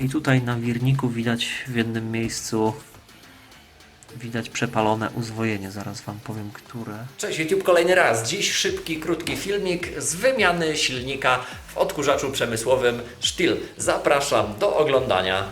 I tutaj na wirniku widać w jednym miejscu widać przepalone uzwojenie. Zaraz Wam powiem, które. Cześć YouTube kolejny raz. Dziś szybki, krótki filmik z wymiany silnika w odkurzaczu przemysłowym Stihl. Zapraszam do oglądania.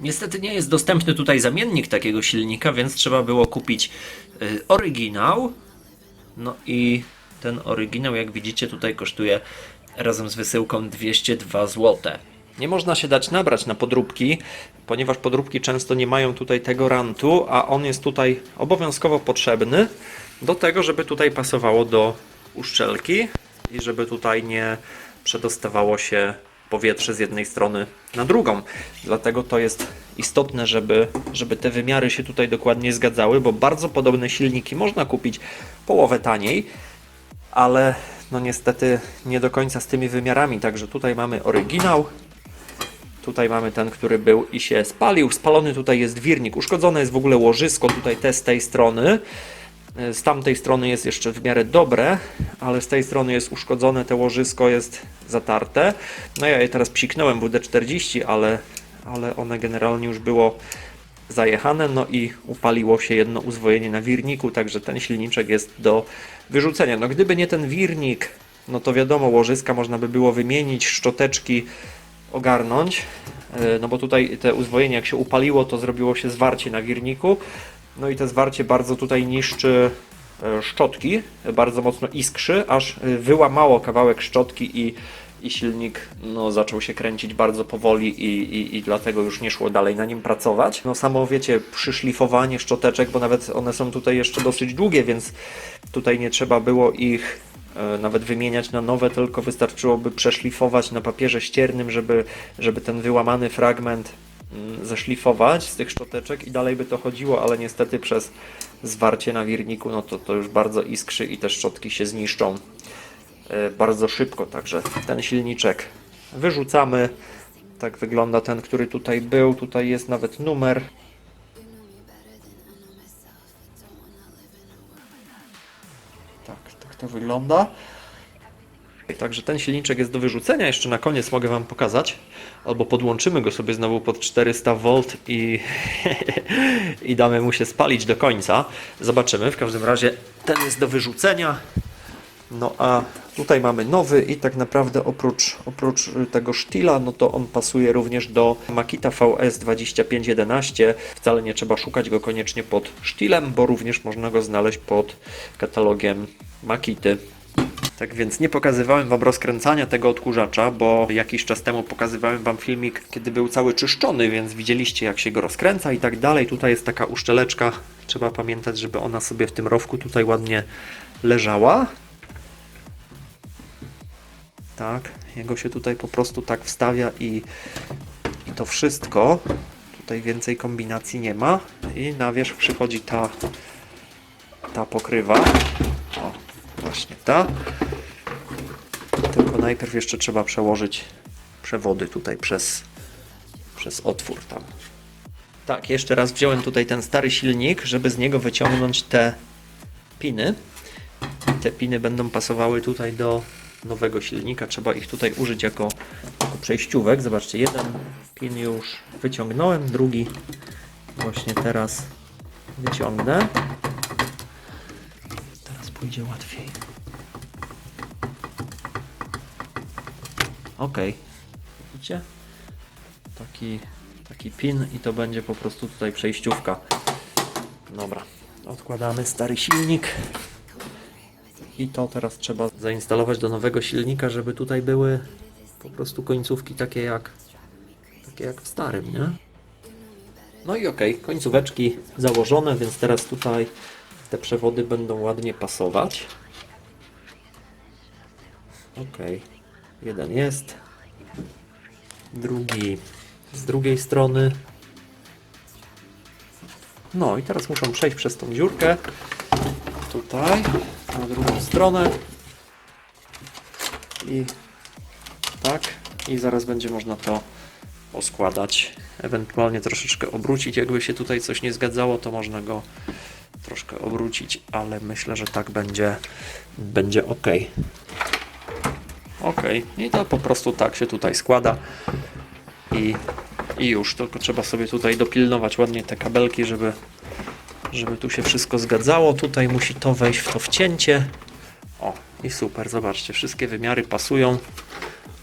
Niestety nie jest dostępny tutaj zamiennik takiego silnika, więc trzeba było kupić y, oryginał. No i ten oryginał, jak widzicie, tutaj kosztuje razem z wysyłką 202 zł. Nie można się dać nabrać na podróbki, ponieważ podróbki często nie mają tutaj tego rantu, a on jest tutaj obowiązkowo potrzebny do tego, żeby tutaj pasowało do uszczelki i żeby tutaj nie przedostawało się powietrze z jednej strony na drugą. Dlatego to jest istotne, żeby, żeby te wymiary się tutaj dokładnie zgadzały, bo bardzo podobne silniki można kupić połowę taniej, ale no niestety nie do końca z tymi wymiarami. Także tutaj mamy oryginał, Tutaj mamy ten, który był i się spalił. Spalony tutaj jest wirnik. Uszkodzone jest w ogóle łożysko tutaj te z tej strony. E, Z tamtej strony jest jeszcze w miarę dobre, ale z tej strony jest uszkodzone, te łożysko jest zatarte. No ja je teraz psiknąłem WD-40, ale, ale one generalnie już było zajechane, no i upaliło się jedno uzwojenie na wirniku, także ten silniczek jest do wyrzucenia. No gdyby nie ten wirnik, no to wiadomo, łożyska można by było wymienić, szczoteczki ogarnąć, e, no bo tutaj te uzwojenie jak się upaliło, to zrobiło się zwarcie na wirniku, no i te zwarcie bardzo tutaj niszczy e, szczotki, bardzo mocno iskrzy, aż e, wyłamało kawałek szczotki i, i silnik no, zaczął się kręcić bardzo powoli i, i, i dlatego już nie szło dalej na nim pracować. No samo wiecie, przyszlifowanie szczoteczek, bo nawet one są tutaj jeszcze dosyć długie, więc tutaj nie trzeba było ich e, nawet wymieniać na nowe, tylko wystarczyłoby przeszlifować na papierze ściernym, żeby, żeby ten wyłamany fragment zeszlifować z tych szczoteczek i dalej by to chodziło, ale niestety przez zwarcie na wirniku, no to to już bardzo iskrzy i te szczotki się zniszczą e, bardzo szybko, także ten silniczek wyrzucamy. Tak wygląda ten, który tutaj był. Tutaj jest nawet numer. Tak, tak to wygląda. Także ten silniczek jest do wyrzucenia. Jeszcze na koniec mogę Wam pokazać. Albo podłączymy go sobie znowu pod 400 V i, i damy mu się spalić do końca. Zobaczymy. W każdym razie ten jest do wyrzucenia. No a tutaj mamy nowy i tak naprawdę oprócz, oprócz tego sztila, no to on pasuje również do Makita VS 2511. Wcale nie trzeba szukać go koniecznie pod sztilem, bo również można go znaleźć pod katalogiem Makity. Tak więc nie pokazywałem Wam rozkręcania tego odkurzacza, bo jakiś czas temu pokazywałem Wam filmik, kiedy był cały czyszczony, więc widzieliście jak się go rozkręca i tak dalej. Tutaj jest taka uszczeleczka, trzeba pamiętać, żeby ona sobie w tym rowku tutaj ładnie leżała. Tak, jego się tutaj po prostu tak wstawia i, i to wszystko. Tutaj więcej kombinacji nie ma i na wierzch przychodzi ta, ta pokrywa. O, właśnie ta. Najpierw jeszcze trzeba przełożyć przewody tutaj przez, przez otwór tam. Tak, jeszcze raz wziąłem tutaj ten stary silnik, żeby z niego wyciągnąć te piny. Te piny będą pasowały tutaj do nowego silnika. Trzeba ich tutaj użyć jako, jako przejściówek. Zobaczcie, jeden pin już wyciągnąłem, drugi właśnie teraz wyciągnę. Teraz pójdzie łatwiej. Ok. Widzicie? Taki, taki pin i to będzie po prostu tutaj przejściówka. Dobra, odkładamy stary silnik. I to teraz trzeba zainstalować do nowego silnika, żeby tutaj były po prostu końcówki takie jak, takie jak w starym, nie? No i okej, końcóweczki założone, więc teraz tutaj te przewody będą ładnie pasować. Okej, jeden jest, drugi z drugiej strony. No i teraz muszą przejść przez tą dziurkę tutaj na drugą stronę i tak i zaraz będzie można to poskładać, ewentualnie troszeczkę obrócić. Jakby się tutaj coś nie zgadzało, to można go troszkę obrócić, ale myślę, że tak będzie, będzie ok. Ok, i to po prostu tak się tutaj składa i, i już. Tylko trzeba sobie tutaj dopilnować ładnie te kabelki, żeby, żeby tu się wszystko zgadzało. Tutaj musi to wejść w to wcięcie. O, i super, zobaczcie, wszystkie wymiary pasują.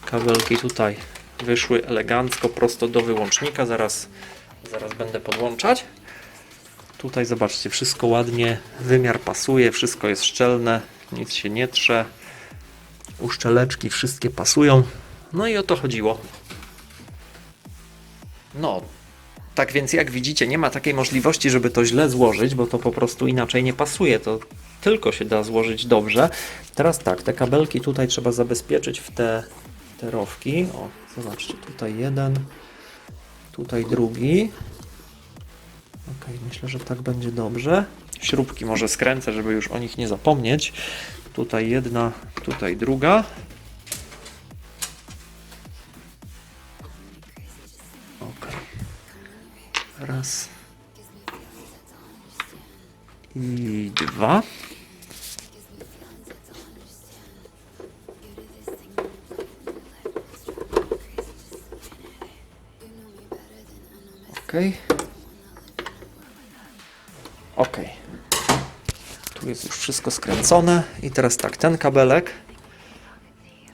Kabelki tutaj wyszły elegancko, prosto do wyłącznika. Zaraz, zaraz będę podłączać. Tutaj zobaczcie, wszystko ładnie, wymiar pasuje, wszystko jest szczelne, nic się nie trze. Uszczeleczki wszystkie pasują. No i o to chodziło. No, tak więc jak widzicie, nie ma takiej możliwości, żeby to źle złożyć, bo to po prostu inaczej nie pasuje. To tylko się da złożyć dobrze. Teraz tak, te kabelki tutaj trzeba zabezpieczyć w te, te rowki. O, zobaczcie, tutaj jeden, tutaj drugi. Ok, myślę, że tak będzie dobrze. Śrubki może skręcę, żeby już o nich nie zapomnieć. Tutaj jedna, tutaj druga. Ok. Raz. I dwa. Ok. Jest już wszystko skręcone. I teraz tak, ten kabelek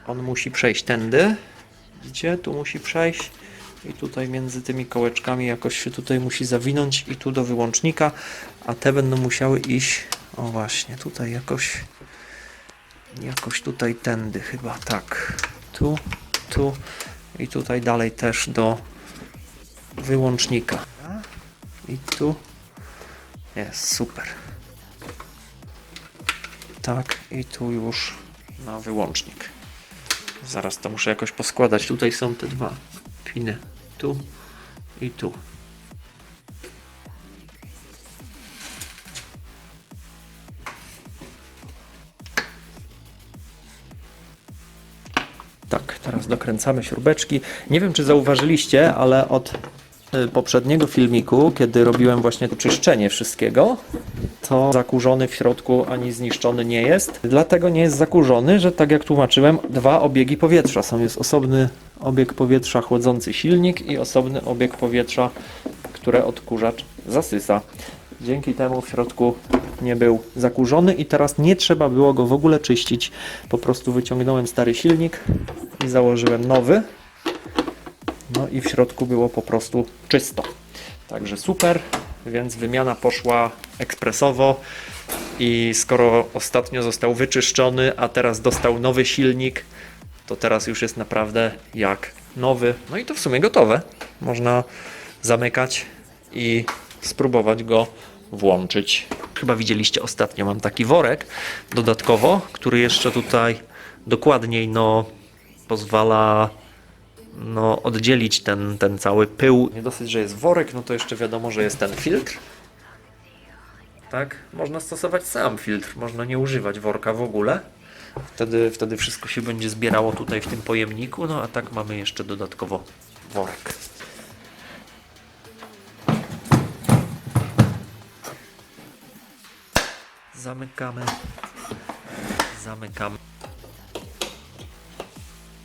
on musi przejść tędy. Widzicie? Tu musi przejść. I tutaj między tymi kołeczkami jakoś się tutaj musi zawinąć i tu do wyłącznika, a te będą musiały iść, o właśnie, tutaj jakoś, jakoś tutaj tędy chyba, tak, tu, tu i tutaj dalej też do wyłącznika. I tu jest super. Tak, i tu już na wyłącznik. Zaraz to muszę jakoś poskładać. Tutaj są te dwa piny. Tu i tu. Tak, teraz dokręcamy śrubeczki. Nie wiem, czy zauważyliście, ale od y, poprzedniego filmiku, kiedy robiłem właśnie czyszczenie wszystkiego, to zakurzony w środku ani zniszczony nie jest. Dlatego nie jest zakurzony, że tak jak tłumaczyłem, dwa obiegi powietrza są. Jest osobny obieg powietrza chłodzący silnik i osobny obieg powietrza, które odkurzacz zasysa. Dzięki temu w środku nie był zakurzony i teraz nie trzeba było go w ogóle czyścić. Po prostu wyciągnąłem stary silnik i założyłem nowy. No i w środku było po prostu czysto. Także super, więc wymiana poszła ekspresowo i skoro ostatnio został wyczyszczony, a teraz dostał nowy silnik, to teraz już jest naprawdę jak nowy. No i to w sumie gotowe. Można zamykać i spróbować go włączyć. Chyba widzieliście ostatnio, mam taki worek dodatkowo, który jeszcze tutaj dokładniej no, pozwala no, oddzielić ten, ten cały pył. Nie dosyć, że jest worek, no to jeszcze wiadomo, że jest ten filtr. Tak, można stosować sam filtr, można nie używać worka w ogóle. Wtedy, wtedy wszystko się będzie zbierało tutaj w tym pojemniku, no a tak mamy jeszcze dodatkowo worek. Zamykamy. Zamykamy.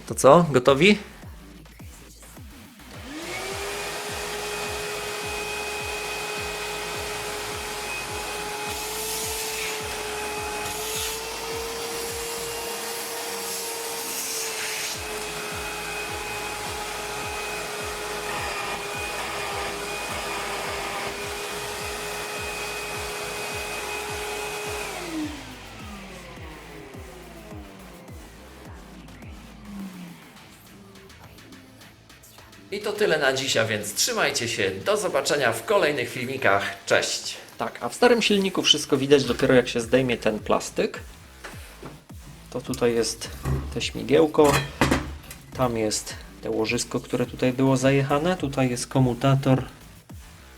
To co? Gotowi? I to tyle na dzisiaj, więc trzymajcie się. Do zobaczenia w kolejnych filmikach. Cześć! Tak, a w starym silniku wszystko widać dopiero jak się zdejmie ten plastyk. To tutaj jest te śmigiełko, tam jest te łożysko, które tutaj było zajechane, tutaj jest komutator,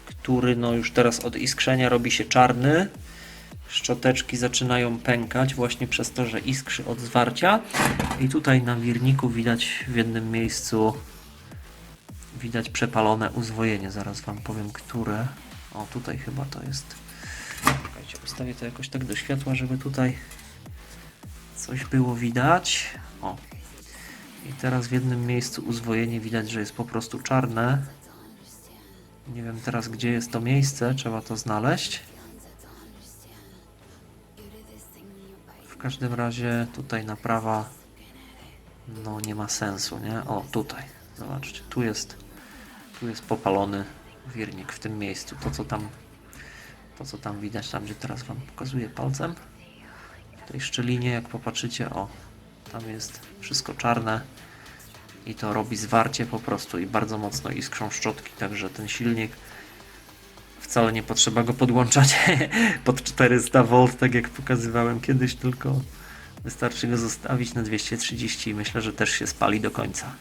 który no już teraz od iskrzenia robi się czarny. Szczoteczki zaczynają pękać właśnie przez to, że iskrzy od zwarcia. I tutaj na wirniku widać w jednym miejscu widać przepalone uzwojenie. Zaraz Wam powiem, które. O, tutaj chyba to jest. Czekajcie, ustawię to jakoś tak do światła, żeby tutaj coś było widać. O. I teraz w jednym miejscu uzwojenie widać, że jest po prostu czarne. Nie wiem teraz, gdzie jest to miejsce, trzeba to znaleźć. W każdym razie tutaj naprawa no nie ma sensu, nie? O, tutaj. Zobaczcie, tu jest tu jest popalony wirnik w tym miejscu. To co tam to co tam widać, tam gdzie teraz Wam pokazuję palcem. W tej szczelinie, jak popatrzycie, o, tam jest wszystko czarne i to robi zwarcie po prostu i bardzo mocno iskrzą szczotki, także ten silnik wcale nie potrzeba go podłączać pod 400 V, tak jak pokazywałem kiedyś, tylko wystarczy go zostawić na 230 i myślę, że też się spali do końca.